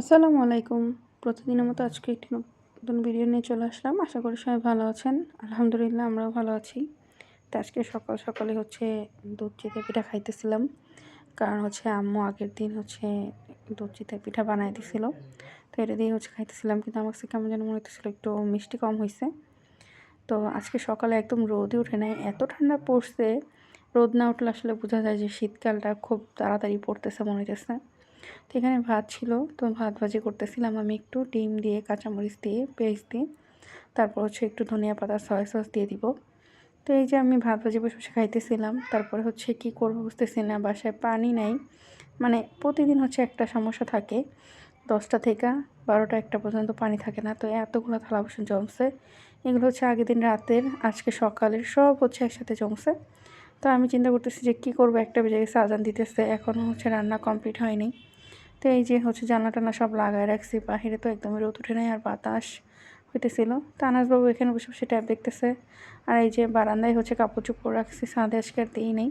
আসসালামু আলাইকুম। প্রতিদিনের মতো আজকে একটি নতুন ভিডিও নিয়ে চলে আসলাম। আশা করি সবাই ভালো আছেন। আলহামদুলিল্লাহ, আমরাও ভালো আছি। তো আজকে সকাল সকালে হচ্ছে দুধ চিতে পিঠা খাইতেছিলাম। কারণ হচ্ছে আম্মু আগের দিন হচ্ছে দুধ চিতে পিঠা বানাই দিছিল। তো এটা দিয়ে হচ্ছে খাইতেছিলাম। কিন্তু আমার কাছে কেমন যেন মনে হতেছিল একটু মিষ্টি কম হয়েছে তো আজকে সকালে একদম রোদই উঠে নাই। এত ঠান্ডা পড়ছে। রোদ না উঠলে আসলে বোঝা যায় যে শীতকালটা খুব তাড়াতাড়ি পড়তেছে মনে হইতেছে। তো এখানে ভাত ছিল, তো ভাত ভাজি করতেছিলাম আমি একটু, ডিম দিয়ে কাঁচামরিচ দিয়ে পেঁয়াজ দিয়ে। তারপর হচ্ছে একটু ধনিয়া পাতা সয়া সস দিয়ে দিব। তো এই যে আমি ভাত ভাজি বসে বসে খাইতেছিলাম, তারপরে হচ্ছে কি করব বুঝতেছি না, বাসায় পানি নাই। মানে প্রতিদিন হচ্ছে একটা সমস্যা থাকে, দশটা থেকে বারোটা একটা পর্যন্ত পানি থাকে না, তো এতগুলো থালা বাসন জমছে। এগুলো হচ্ছে আগের দিন রাতের, আজকে সকালের সব হচ্ছে একসাথে জমছে। তো আমি চিন্তা করতেছি যে কী করব? একটা বেজে গেছে, আজান দিতেছে এখনও হচ্ছে রান্না কমপ্লিট হয়নি। তো এই যে হচ্ছে জানলা টানা সব লাগায় রাখছি, বাহিরে তো একদমই রোদ উঠে নেই আর বাতাস হইতেছিল। তো আনাসবাবু এখানে বসে বসে ট্যাব দেখতেছে। আর এই যে বারান্দায় হচ্ছে কাপড় চুপড় রাখছি, সাঁদে আজকে আর দিই নেই।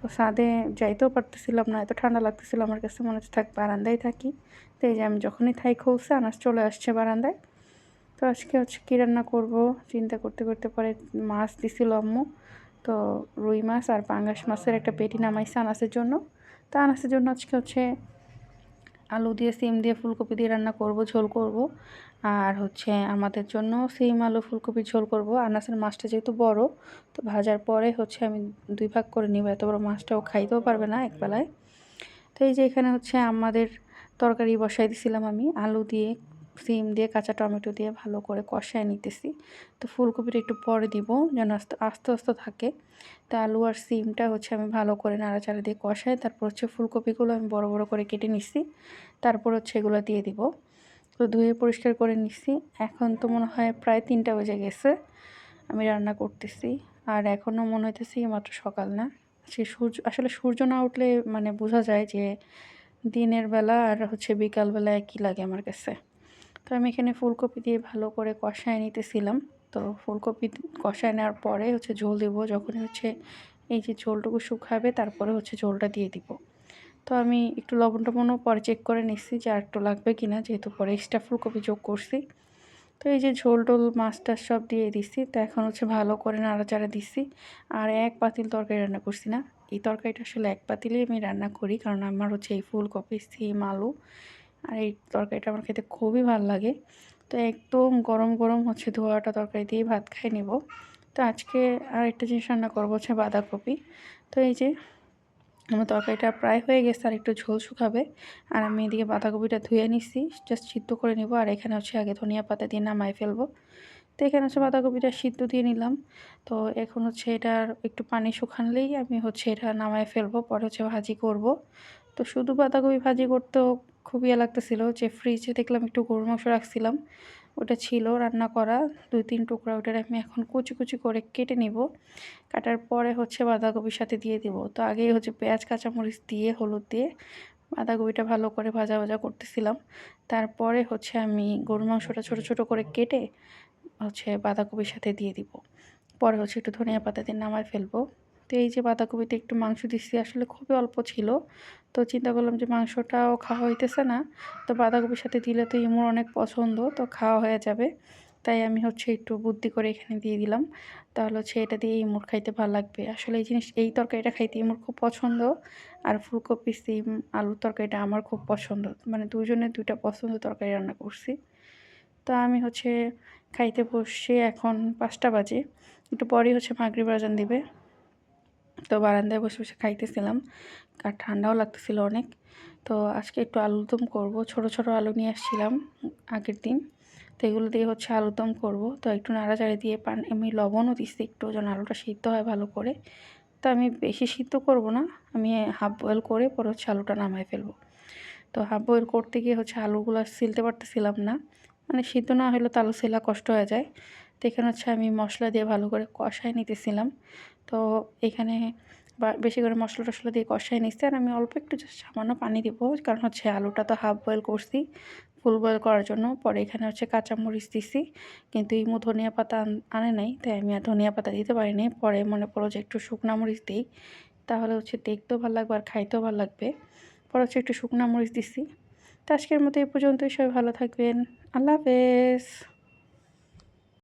তো সাঁদে যাইতেও পারতেছিলাম না, এত ঠান্ডা লাগতেছিল আমার কাছে, মনে হচ্ছে থাক বারান্দায় থাকি। তো এই যে আমি যখনই থাই খুলছে, আনাস চলে আসছে বারান্দায়। তো আজকে হচ্ছে কী রান্না করব? চিন্তা করতে করতে পরে মাছ দিছিল আম্মু। তো রুই মাছ আর পাঙ্গাস মাছের একটা পেটি নামাইছে আনাসের জন্য। তো আনাসের জন্য আজকে হচ্ছে আলু দিয়ে, সিম দিয়ে ফুলকপি দিয়ে রান্না করব, ঝোল করব। আর হচ্ছে আমাদের জন্য সিম, আলু ফুলকপির ঝোল করব। আনাসের মাছটা যেহেতু বড়, তো ভাজার পরে হচ্ছে আমি দুই ভাগ করে নিব। এত বড় মাছটাও খাইতেও পারবে না একবেলায়। তো এই যে এখানে হচ্ছে আমাদের তরকারি বসাই দিছিলাম আমি, আলু দিয়ে সিম দিয়ে কাঁচা টমেটো দিয়ে ভালো করে কষায় নিতেছি। তো ফুলকপিটা একটু পরে দিব যেন আস্তে আস্তে আস্তে থাকে। তো আলু আর সিমটা হচ্ছে আমি ভালো করে নাড়াচাড়া দিয়ে কষাই তারপর হচ্ছে ফুলকপিগুলো আমি বড় বড় করে কেটে নিচ্ছি তারপর হচ্ছে এগুলো দিয়ে দিব। তো ধুয়ে পরিষ্কার করে নিচ্ছি এখন তো মনে হয় প্রায় তিনটা বেজে গেছে। আমি রান্না করতেছি। আর এখনও মনে হইতেছে মাত্র সকাল না। সে সূর্য, আসলে সূর্য না উঠলে মানে বোঝা যায় যে দিনের বেলা আর হচ্ছে বিকালবেলা একই লাগে আমার কাছে। তো আমি এখানে ফুলকপি দিয়ে ভালো করে কষায় নিতেছিলাম। তো ফুলকপি কষায় নেওয়ার পরে হচ্ছে ঝোল দেবো যখন হচ্ছে এই যে ঝোলটুকু শুকাবে তারপরে হচ্ছে ঝোলটা দিয়ে দিব। তো আমি একটু লবণ টবণও পরে চেক করে নিচ্ছি যে আর একটু লাগবে কি না যেহেতু পরে এক্সট্রা ফুলকপি যোগ করছি। তো এই যে ঝোল টোল মাছটা সব দিয়ে দিছি তো এখন হচ্ছে ভালো করে নাড়াচাড়া দিচ্ছি। আর এক পাতিল তরকারি রান্না করছি না। এই তরকারিটা আসলে এক পাতিলেই আমি রান্না করি, কারণ আমার হচ্ছে এই ফুলকপি, সিম, আলু আর এই তরকারিটা আমার খেতে খুবই ভালো লাগে। তো একদম গরম গরম হচ্ছে ধোয়াটা তরকারি দিয়ে ভাত খাই নেব। তো আজকে আর একটা জিনিস রান্না করব হচ্ছে বাঁধাকপি। তো এই যে আমার তরকারিটা প্রায় হয়ে গেছে আর একটু ঝোল শুকাবে। আর আমি এদিকে বাঁধাকপিটা ধুয়ে নিচ্ছি জাস্ট সিদ্ধ করে নেব। আর এখানে হচ্ছে আগে ধনিয়া পাতা দিয়ে নামাই ফেলব। তো এখানে হচ্ছে বাঁধাকপিটা সিদ্ধ দিয়ে নিলাম। তো এখন হচ্ছে এটার একটু পানি শুকানলেই আমি হচ্ছে এটা নামায় ফেলব, পরে হচ্ছে ভাজি করব। তো শুধু বাঁধাকপি ভাজি করতেও খুব ইয়ে লাগতেছিল যে ফ্রিজে দেখলাম একটু গরু মাংস রাখছিলাম। ওটা ছিল, রান্না করা। দুই, তিন টুকরা ওটার আমি এখন কুচি কুচি করে কেটে নিব। কাটার পরে হচ্ছে বাঁধাকপির সাথে দিয়ে দিব। তো আগেই হচ্ছে পেঁয়াজ, কাঁচামরিচ দিয়ে, হলুদ দিয়ে বাঁধাকপিটা ভালো করে ভাজা ভাজা করতেছিলাম। তারপরে হচ্ছে আমি গরু মাংসটা ছোটো ছোটো করে কেটে হচ্ছে বাঁধাকপির সাথে দিয়ে দিব। পরে হচ্ছে একটু ধনিয়া পাতা দিয়ে নামায় ফেলব। তো এই যে বাঁধাকপিতে একটু মাংস দিচ্ছি আসলে খুবই অল্প ছিল। তো চিন্তা করলাম যে মাংসটাও খাওয়া হইতেছে না। তো বাঁধাকপির সাথে দিলে তো ইমুর অনেক পছন্দ, তো খাওয়া হয়ে যাবে। তাই আমি হচ্ছে একটু বুদ্ধি করে এখানে দিয়ে দিলাম। তাহলে হচ্ছে এটা দিয়ে ইমুর খাইতে ভালো লাগবে। আসলে এই জিনিস, এই তরকারিটা খাইতে ইমুর খুব পছন্দ। আর ফুলকপি, সিম, আলুর তরকারিটা আমার খুব পছন্দ। মানে দুজনের দুইটা পছন্দ তরকারি রান্না করছি। তো আমি হচ্ছে খাইতে বসে এখন পাঁচটা বাজে। একটু পরেই হচ্ছে মাগরি বাজান দিবে। তো বারান্দায় বসে বসে খাইতেছিলাম। আর ঠান্ডাও লাগতেছিল অনেক। তো আজকে একটু আলুরদম করব। ছোট ছোট আলু নিয়ে আসছিলাম আগের দিন। তো এগুলো দিয়ে হচ্ছে আলুরদম করব। তো একটু নাড়াচাড়ি দিয়ে পান আমি লবণও দিচ্ছি একটু যেন আলুটা সিদ্ধ হয় ভালো করে। তো আমি বেশি সিদ্ধ করব না। আমি হাফ বয়েল করে পরে হচ্ছে আলুটা নামাই ফেলব। তো হাফ বয়েল করতে গিয়ে হচ্ছে আলুগুলো সিলতে পারতেছিলাম না। মানে সিদ্ধ না হলে তো আলু সেলা কষ্ট হয়ে যায়। তো এখানে হচ্ছে আমি মশলা দিয়ে ভালো করে কষায় নিতেছিলাম। তো এখানে বা বেশি করে মশলা টশলা দিয়ে কষায় নিচ্ছি আর আমি অল্প একটু সামান্য পানি দিব, কারণ হচ্ছে আলুটা তো হাফ বয়েল করছি ফুল বয়েল করার জন্য। পরে এখানে হচ্ছে কাঁচামরিচ দিছি, কিন্তু ইমু ধনিয়া পাতা আনে নাই, তাই আমি আর ধনিয়া পাতা দিতে পারিনি। পরে মনে পড়ো যে একটু শুকনা মরিচ দিই, তাহলে হচ্ছে দেখতেও ভালো লাগবে আর খাইতেও ভালো লাগবে। পরে হচ্ছে একটু শুকনা মরিচ দিছি। তো আজকের মতো এই পর্যন্তই, সবাই ভালো থাকবেন। আল্লাহ হাফেজ।